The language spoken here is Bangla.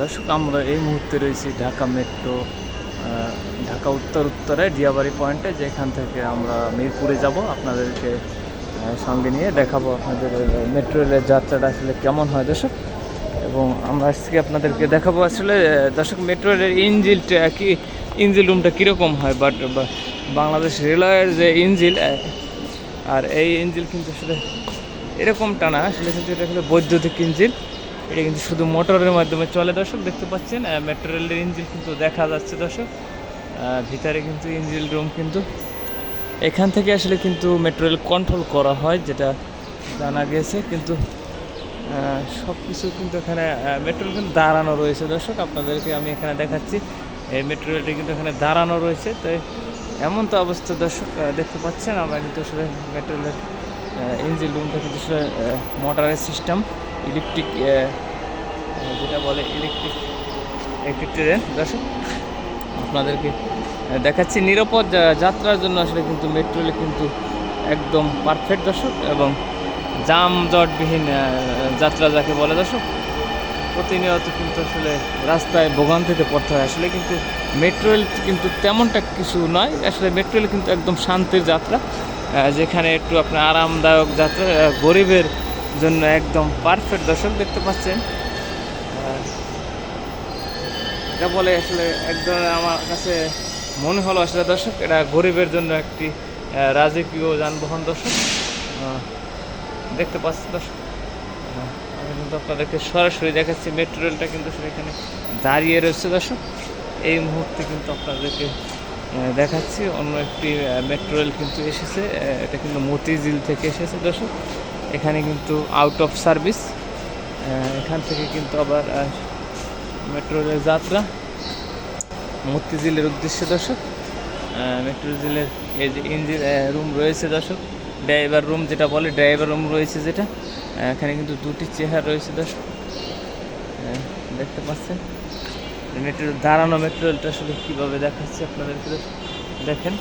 দর্শক, আমরা এই মুহূর্তে রয়েছি ঢাকা মেট্রো ঢাকা উত্তর উত্তরে ডিয়াবাড়ি পয়েন্টে, যেখান থেকে আমরা মিরপুরে যাব। আপনাদেরকে সঙ্গে নিয়ে দেখাবো আপনাদের মেট্রো রেলের যাত্রাটা আসলে কেমন হয় দর্শক। এবং আমরা আজকে আপনাদেরকে দেখাবো আসলে দর্শক, মেট্রো রেলের ইঞ্জিলটা কি ইঞ্জিল রুমটা কীরকম হয়, বাট বাংলাদেশ রেলওয়ের যে ইঞ্জিল আর এই ইঞ্জিল কিন্তু আসলে এরকমটা না, আসলে কিন্তু এটা কিন্তু বৈদ্যুতিক ইঞ্জিল এটা কিন্তু শুধু মোটরের মাধ্যমে চলে দর্শক, দেখতে পাচ্ছেন মেট্রো রেলের ইঞ্জিল কিন্তু দেখা যাচ্ছে দর্শক। ভিতরে কিন্তু ইঞ্জিল রুম কিন্তু। এখান থেকে আসলে কিন্তু মেট্রো রেল কন্ট্রোল করা হয়, যেটা জানা গেছে। কিন্তু সব কিছু কিন্তু এখানে মেট্রো কিন্তু দাঁড়ানো রয়েছে দর্শক। আপনাদেরকে আমি এখানে দেখাচ্ছি। এই মেট্রো রেলটি কিন্তু এখানে দাঁড়ানো রয়েছে। তো এমন তো অবস্থা দর্শক দেখতে পাচ্ছেন, আমরা কিন্তু আসলে মেট্রো ইঞ্জিন রুমটা কিন্তু আসলে মোটরের সিস্টেম ইলেকট্রিক যেটা বলে ইলেকট্রিক ইলেকট্রিক ট্রেন। দর্শক, আপনাদেরকে দেখাচ্ছি নিরাপদ যাত্রার জন্য আসলে কিন্তু মেট্রো কিন্তু একদম পারফেক্ট দর্শক এবং জাম জটবিহীন যাত্রা যাকে বলে দর্শক, প্রতিনিয়ত কিন্তু আসলে রাস্তায় ভোগান্তিতে পড়তে হয়। আসলে কিন্তু মেট্রো রেল কিন্তু তেমনটা কিছু নয়। আসলে মেট্রো রেল কিন্তু একদম শান্তির যাত্রা যেখানে একটু আপনার আরামদায়ক যাত্রা গরিবের জন্য একদম পারফেক্ট দর্শক দেখতে পাচ্ছেন। এটা বলে আসলে এক ধরনের আমার কাছে মনে হলো আসলে দর্শক, এটা গরিবের জন্য একটি রাজকীয় যানবাহন দর্শক। দেখতে পাচ্ছি দর্শক। আমি কিন্তু আপনাদেরকে সরাসরি দেখাচ্ছি মেট্রো রেলটা কিন্তু আসলে এখানে দাঁড়িয়ে রয়েছে দর্শক। এই মুহূর্তে কিন্তু আপনাদেরকে দেখাচ্ছি, অন্য একটি মেট্রো রেল কিন্তু এসেছে। এটা কিন্তু মতিঝিল থেকে এসেছে দর্শক। এখানে কিন্তু আউট অফ সার্ভিস এখান থেকে কিন্তু আবার মেট্রো রেল যাত্রা। মতিঝিলের উদ্দেশ্যে দর্শক মেট্রো রেলের এই যে ইঞ্জিন রুম রয়েছে দর্শক। ড্রাইভার রুম যেটা বলে ড্রাইভার রুম রয়েছে যেটা। এখানে কিন্তু দুটি চেহারা রয়েছে দর্শক। দেখতে পাচ্ছেন মেট্রো দাঁড়ানো মেট্রো রেলটা আসলে কীভাবে দেখাচ্ছে আপনাদেরকে দেখেন।